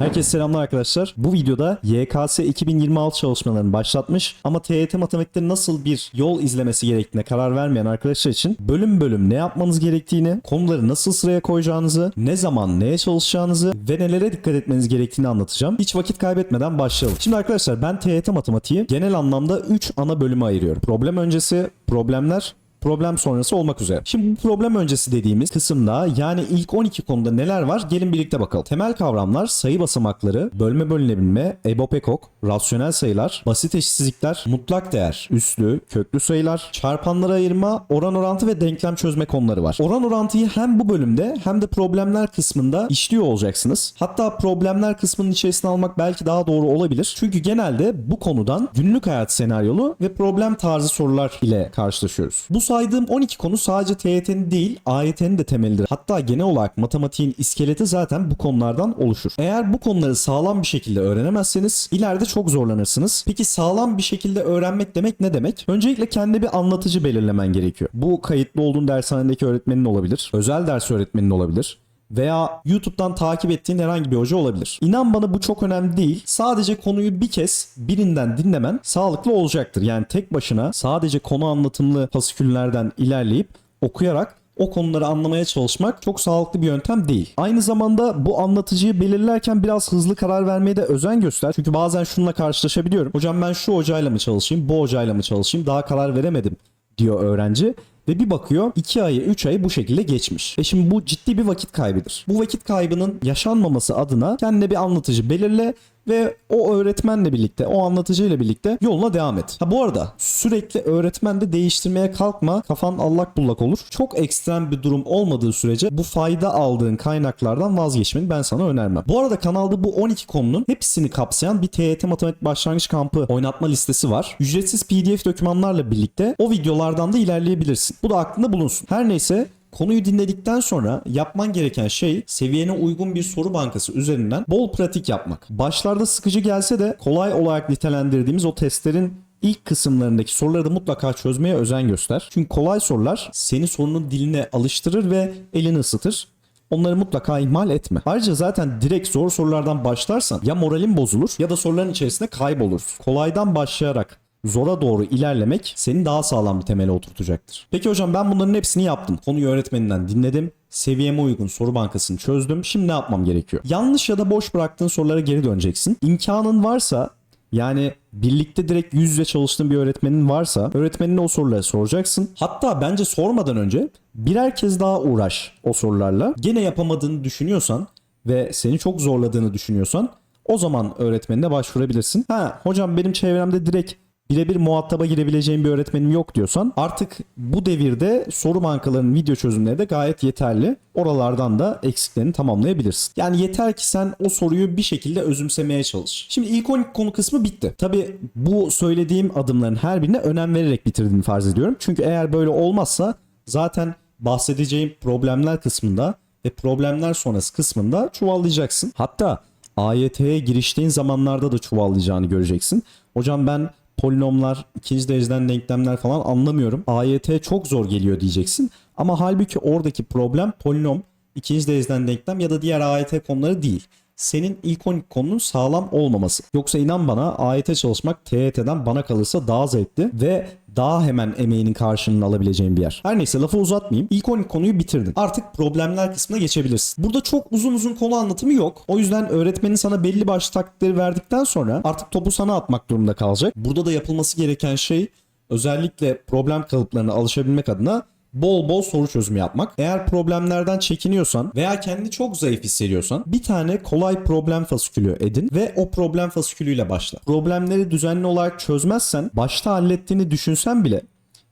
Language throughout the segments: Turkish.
Herkese selamlar arkadaşlar. Bu videoda YKS 2026 çalışmalarını başlatmış ama TYT matematikte nasıl bir yol izlemesi gerektiğine karar vermeyen arkadaşlar için bölüm bölüm ne yapmanız gerektiğini, konuları nasıl sıraya koyacağınızı, ne zaman neye çalışacağınızı ve nelere dikkat etmeniz gerektiğini anlatacağım. Hiç vakit kaybetmeden başlayalım. Şimdi arkadaşlar ben TYT matematiği genel anlamda 3 ana bölüme ayırıyorum. Problem öncesi, problemler, problem sonrası olmak üzere. Şimdi bu problem öncesi dediğimiz kısımda yani ilk 12 konuda neler var gelin birlikte bakalım. Temel kavramlar sayı basamakları, bölme bölünebilme, EBOB ekok, rasyonel sayılar, basit eşitsizlikler, mutlak değer, üslü, köklü sayılar, çarpanlara ayırma, oran orantı ve denklem çözme konuları var. Oran orantıyı hem bu bölümde hem de problemler kısmında işliyor olacaksınız. Hatta problemler kısmının içerisine almak belki daha doğru olabilir. Çünkü genelde bu konudan günlük hayat senaryolu ve problem tarzı sorular ile karşılaşıyoruz. Bu saydığım 12 konu sadece TYT'nin değil AYT'nin de temelidir. Hatta genel olarak matematiğin iskeleti zaten bu konulardan oluşur. Eğer bu konuları sağlam bir şekilde öğrenemezseniz ileride çok zorlanırsınız. Peki sağlam bir şekilde öğrenmek demek ne demek? Öncelikle kendi bir anlatıcı belirlemen gerekiyor. Bu kayıtlı olduğun dershanedeki öğretmenin olabilir. Özel ders öğretmenin olabilir veya YouTube'dan takip ettiğin herhangi bir hoca olabilir. İnan bana bu çok önemli değil. Sadece konuyu bir kez birinden dinlemen sağlıklı olacaktır. Yani tek başına sadece konu anlatımlı fasiküllerden ilerleyip okuyarak o konuları anlamaya çalışmak çok sağlıklı bir yöntem değil. Aynı zamanda bu anlatıcıyı belirlerken biraz hızlı karar vermeye de özen göster. Çünkü bazen şununla karşılaşabiliyorum. Hocam ben şu hocayla mı çalışayım, bu hocayla mı çalışayım daha karar veremedim diyor öğrenci. Ve bir bakıyor 2 ayı 3 ayı bu şekilde geçmiş. E şimdi bu ciddi bir vakit kaybıdır. Bu vakit kaybının yaşanmaması adına kendine bir anlatıcı belirle ve o öğretmenle birlikte, o anlatıcıyla birlikte yoluna devam et. Ha bu arada sürekli öğretmen de değiştirmeye kalkma. Kafan allak bullak olur. Çok ekstrem bir durum olmadığı sürece bu fayda aldığın kaynaklardan vazgeçmeni ben sana önermem. Bu arada kanalda bu 12 konunun hepsini kapsayan bir TYT Matematik Başlangıç Kampı oynatma listesi var. Ücretsiz PDF dokümanlarla birlikte o videolardan da ilerleyebilirsin. Bu da aklında bulunsun. Her neyse Konuyu dinledikten sonra yapman gereken şey seviyene uygun bir soru bankası üzerinden bol pratik yapmak. Başlarda sıkıcı gelse de kolay olarak nitelendirdiğimiz o testlerin ilk kısımlarındaki soruları da mutlaka çözmeye özen göster. Çünkü kolay sorular seni sorunun diline alıştırır ve elini ısıtır. Onları mutlaka ihmal etme. Ayrıca zaten direkt zor sorulardan başlarsan ya moralin bozulur ya da soruların içerisinde kaybolursun. Kolaydan başlayarak zora doğru ilerlemek seni daha sağlam bir temele oturtacaktır. Peki hocam ben bunların hepsini yaptım. Konuyu öğretmeninden dinledim. Seviyeme uygun soru bankasını çözdüm. Şimdi ne yapmam gerekiyor? Yanlış ya da boş bıraktığın sorulara geri döneceksin. İmkanın varsa yani birlikte direkt yüz yüze çalıştığın bir öğretmenin varsa öğretmenine o soruları soracaksın. Hatta bence sormadan önce birer kez daha uğraş o sorularla. Gene yapamadığını düşünüyorsan ve seni çok zorladığını düşünüyorsan o zaman öğretmenine başvurabilirsin. Ha hocam benim çevremde direkt birebir muhataba girebileceğim bir öğretmenim yok diyorsan artık bu devirde soru bankalarının video çözümleri de gayet yeterli. Oralardan da eksiklerini tamamlayabilirsin. Yani yeter ki sen o soruyu bir şekilde özümsemeye çalış. Şimdi ilk 12 konu kısmı bitti. Tabi bu söylediğim adımların her birine önem vererek bitirdiğimi farz ediyorum. Çünkü eğer böyle olmazsa zaten bahsedeceğim problemler kısmında ve problemler sonrası kısmında çuvallayacaksın. Hatta AYT'ye giriştiğin zamanlarda da çuvallayacağını göreceksin. Hocam ben polinomlar, ikinci dereceden denklemler falan anlamıyorum. AYT çok zor geliyor diyeceksin. Ama halbuki oradaki problem polinom, ikinci dereceden denklem ya da diğer AYT konuları değil. Senin ilk 12 konunun sağlam olmaması. Yoksa inan bana AYT çalışmak TYT'den bana kalırsa daha zevkli ve daha hemen emeğinin karşılığını alabileceğin bir yer. Her neyse lafı uzatmayayım. İlk 12 konuyu bitirdin. Artık problemler kısmına geçebilirsin. Burada çok uzun uzun konu anlatımı yok. O yüzden öğretmenin sana belli başlı taktikleri verdikten sonra artık topu sana atmak durumunda kalacak. Burada da yapılması gereken şey özellikle problem kalıplarına alışabilmek adına bol bol soru çözümü yapmak. Eğer problemlerden çekiniyorsan veya kendini çok zayıf hissediyorsan bir tane kolay problem fasikülü edin ve o problem fasikülüyle başla. Problemleri düzenli olarak çözmezsen başta hallettiğini düşünsen bile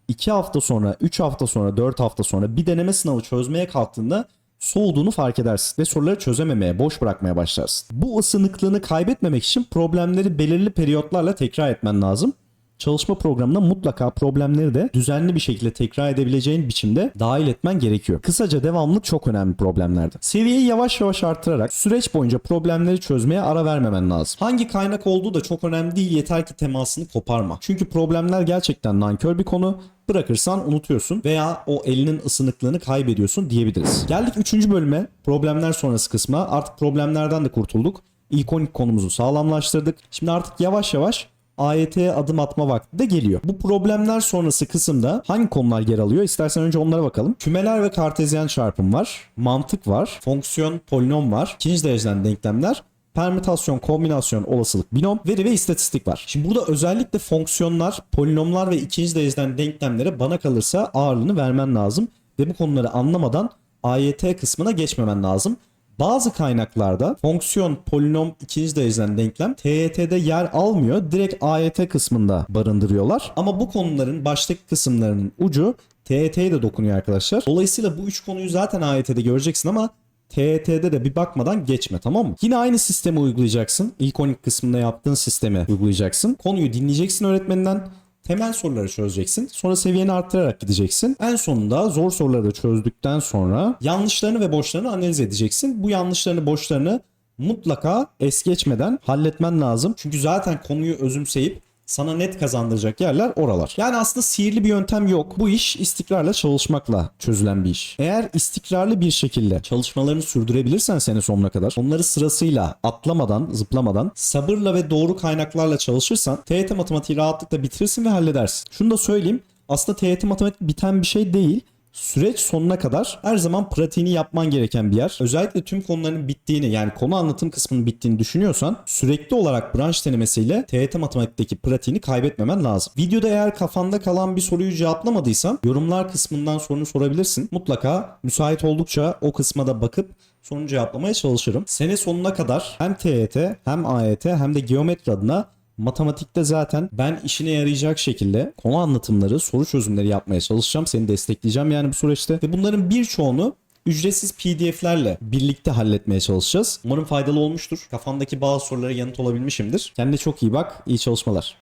2 hafta sonra, 3 hafta sonra, 4 hafta sonra bir deneme sınavı çözmeye kalktığında soğuduğunu fark edersin ve soruları çözememeye, boş bırakmaya başlarsın. Bu ısınıklığını kaybetmemek için problemleri belirli periyotlarla tekrar etmen lazım çalışma programına mutlaka problemleri de düzenli bir şekilde tekrar edebileceğin biçimde dahil etmen gerekiyor. Kısaca devamlılık çok önemli problemlerde. Seviyeyi yavaş yavaş arttırarak süreç boyunca problemleri çözmeye ara vermemen lazım. Hangi kaynak olduğu da çok önemli değil yeter ki temasını koparma. Çünkü problemler gerçekten nankör bir konu bırakırsan unutuyorsun veya o elinin ısınıklığını kaybediyorsun diyebiliriz. Geldik 3. bölüme problemler sonrası kısma artık problemlerden de kurtulduk. İlkonik konumuzu sağlamlaştırdık. Şimdi artık yavaş yavaş AYT'ye adım atma vakti de geliyor. Bu problemler sonrası kısımda hangi konular yer alıyor? İstersen önce onlara bakalım. Kümeler ve kartezyen çarpım var. Mantık var. Fonksiyon, polinom var. İkinci dereceden denklemler. Permütasyon, kombinasyon, olasılık, binom, veri ve istatistik var. Şimdi burada özellikle fonksiyonlar, polinomlar ve ikinci dereceden denklemlere bana kalırsa ağırlığını vermen lazım. Ve bu konuları anlamadan AYT kısmına geçmemen lazım. Bazı kaynaklarda fonksiyon, polinom, ikinci dereceden denklem TYT'de yer almıyor. Direkt AYT kısmında barındırıyorlar. Ama bu konuların baştaki kısımlarının ucu TYT'ye de dokunuyor arkadaşlar. Dolayısıyla bu üç konuyu zaten AYT'de göreceksin ama TYT'de de bir bakmadan geçme tamam mı? Yine aynı sistemi uygulayacaksın. İlkonik kısmında yaptığın sistemi uygulayacaksın. Konuyu dinleyeceksin öğretmeninden. Temel soruları çözeceksin. Sonra seviyeni arttırarak gideceksin. En sonunda zor soruları da çözdükten sonra yanlışlarını ve boşlarını analiz edeceksin. Bu yanlışlarını boşlarını mutlaka es geçmeden halletmen lazım. Çünkü zaten konuyu özümseyip sana net kazandıracak yerler oralar. Yani aslında sihirli bir yöntem yok. Bu iş istikrarla çalışmakla çözülen bir iş. Eğer istikrarlı bir şekilde çalışmalarını sürdürebilirsen sene sonuna kadar onları sırasıyla atlamadan, zıplamadan, sabırla ve doğru kaynaklarla çalışırsan TYT matematiği rahatlıkla bitirirsin ve halledersin. Şunu da söyleyeyim. Aslında TYT matematik biten bir şey değil süreç sonuna kadar her zaman pratiğini yapman gereken bir yer. Özellikle tüm konuların bittiğini yani konu anlatım kısmının bittiğini düşünüyorsan sürekli olarak branş denemesiyle TYT matematikteki pratiğini kaybetmemen lazım. Videoda eğer kafanda kalan bir soruyu cevaplamadıysan yorumlar kısmından sorunu sorabilirsin. Mutlaka müsait oldukça o kısma da bakıp sorunu cevaplamaya çalışırım. Sene sonuna kadar hem TYT hem AYT hem de geometri adına Matematikte zaten ben işine yarayacak şekilde konu anlatımları, soru çözümleri yapmaya çalışacağım. Seni destekleyeceğim yani bu süreçte. Ve bunların birçoğunu ücretsiz PDF'lerle birlikte halletmeye çalışacağız. Umarım faydalı olmuştur. Kafandaki bazı sorulara yanıt olabilmişimdir. Kendine çok iyi bak. İyi çalışmalar.